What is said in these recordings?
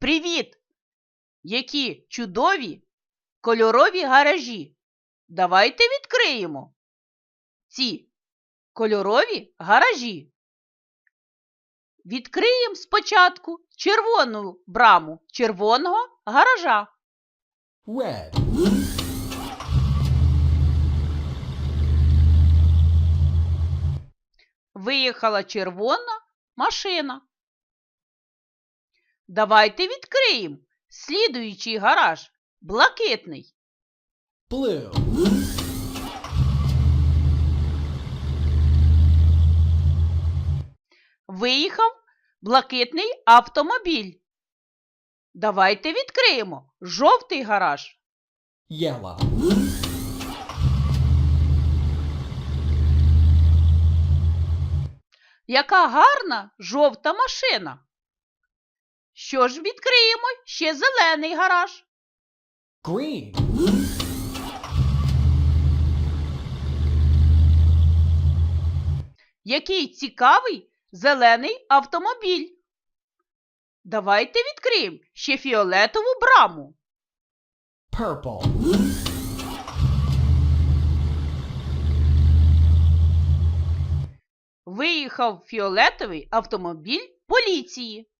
Привіт! Які чудові кольорові гаражі. Давайте відкриємо ці кольорові гаражі. Відкриємо спочатку червону браму червоного гаража. red, Виїхала червона машина. Давайте відкриємо слідуючий гараж блакитний. blue, Виїхав блакитний автомобіль. Давайте відкриємо жовтий гараж. yellow, Яка гарна жовта машина. Що ж відкриємо ще зелений гараж. green, Який цікавий зелений автомобіль. Давайте відкриємо ще фіолетову браму. purple, Виїхав фіолетовий автомобіль поліції.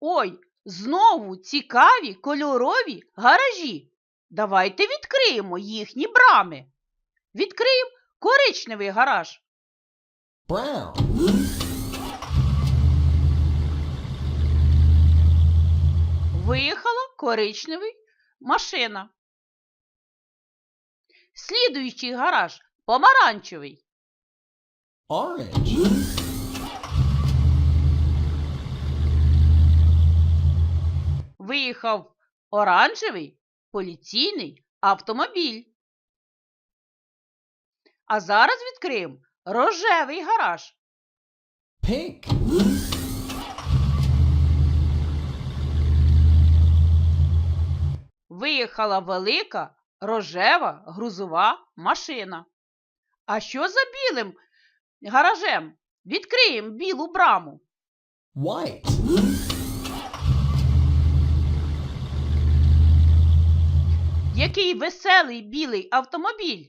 Ой, знову цікаві кольорові гаражі. Давайте відкриємо їхні брами. Відкриємо коричневий гараж. brown, Виїхала коричневий машина. Слідуючий гараж помаранчевий. orange, Виїхав оранжевий поліційний автомобіль. А зараз відкриємо рожевий гараж. pink, Виїхала велика рожева грузова машина. А що за білим гаражем? Відкриємо білу браму. white, Який веселий білий автомобіль.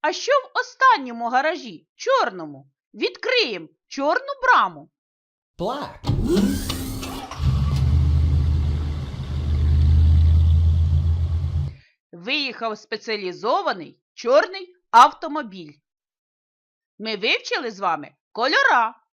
А що в останньому гаражі, чорному? Відкриємо чорну браму. black, Виїхав спеціалізований чорний автомобіль. Ми вивчили з вами кольора.